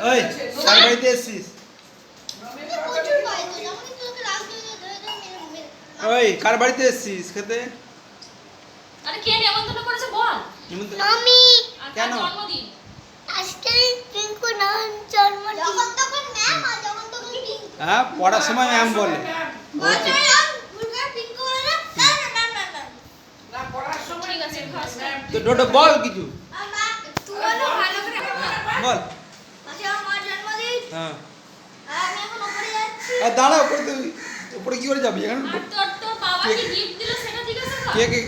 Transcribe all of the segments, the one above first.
ওই কার বাড়িতে এসছিস? ওই কার বাড়িতে এসছিস খেতে? আরে কে নেমন্তন্ন করেছে বল। নিমন্ত্রণ- মামি। কেন? জন্মদিন? আজকে পিঙ্কু নাম জন্মদিন। যখন তখন ম্যাম আর যখন তখন পিঙ্কু। হ্যাঁ পড়ার সময় ম্যাম বলে তো ডোডো বল কিছু। বলো ভালো করে বল আজকে আমার মার জন্মদিন হ্যাঁ। আর আমি দাঁড়া উপরে তুই উপরে কি করে যাবি? এখানে কি গিফট দিল সেটা জিজ্ঞাসা কর। কে কে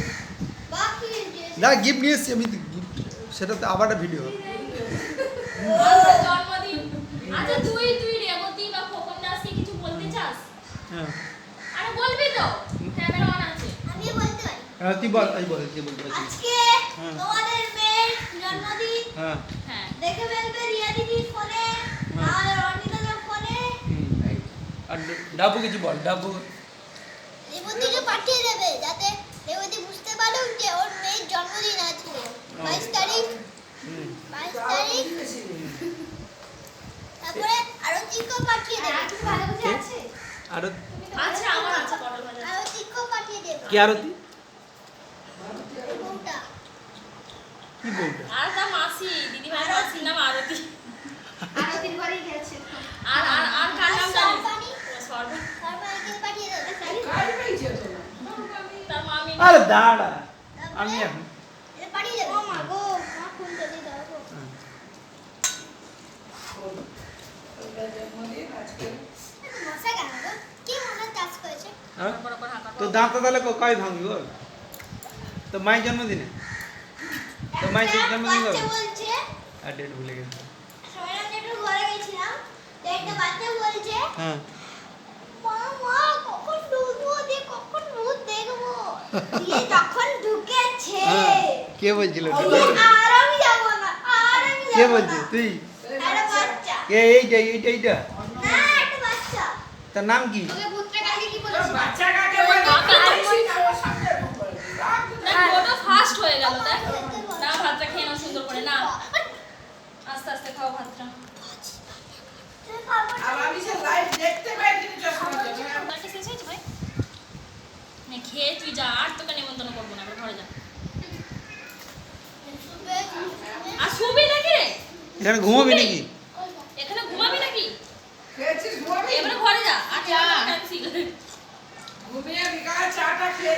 না গিফট নিয়ে এসছি আমি গিফট সেটা তো আবার একটা ভিডিও আচ্ছা, আচ্ছা তুই তুই রেবতী বা খোকন দাসকে কিছু বলতে চাস? হ্যাঁ। আরে বলবি তো ক্যামেরা অন আছে। আমি বলতে পারি। হ্যাঁ, তুই বল এই বল তুই বলতে পারছিস আজকে হ্যাঁ। তোমাদের মেয়ের জন্মদিন। হ্যাঁ। হ্যাঁ। দেখে ফেলবে রিয়া দিদির আর ডাবু কিছু বল ডাবু। রেবতীকে পাঠিয়ে দেবে যাতে রেবতী বুঝতে পারুক যে ওর মেয়ের জন্মদিন আজকে। বাইশ তারিখ। বাইশ তারিখ। তারপরে আরতিকেও পাঠিয়ে দেবে। কিছু ভালো কিছু আছে? আর আচ্ছা আমার আছে পটল ভাজা আরতিকেও পাঠিয়ে দেবে। কি আরতি? কি বলটা আর তার মাসি দিদি ভাই মাসির নাম আরতি আরতির বাড়ি গেছে আর আর আর কার নাম জানিস সরবানি সর্ব সরবানিকে পাঠিয়ে দেবে তার মামি আরে দাঁড়া আমি এখন এটা পাঠিয়ে দেবে ও মা গো মা ফোন করে দাও গো হ্যাঁ। মশা কেন গো কি মনে চাষ করেছে হ্যাঁ? বরাবর হাঁকা তো দাঁতটা তাহলে ক- কয় ভাঙবি বল? তো মায়ের জন্মদিনে? তো মায়ের জন্মদিন কবে? আর ডেট ভুলে গেছি। ঘরে গেছিলাম। একটা বাচ্চা বলছে হ্যাঁ। কে বলছিল দিয়ে আর আমি যাব না আর আমি কে যাব বলছে না তুই? কে এই যে এইটা এইটা? বাচ্চা। তার নাম কি? তোকে ভূতটা কালকে কি তুই যা আর তোকে নিমন্ত্রণ করব না ঘরে যা। আর শুবি নাকি? রে এখানে ঘুমাবি নাকি? এখানে ঘুমাবি নাকি? এবারে ঘরে যা আর চা খাচ্ছি। ঘুমিয়ে বিকাল চাটা খেয়ে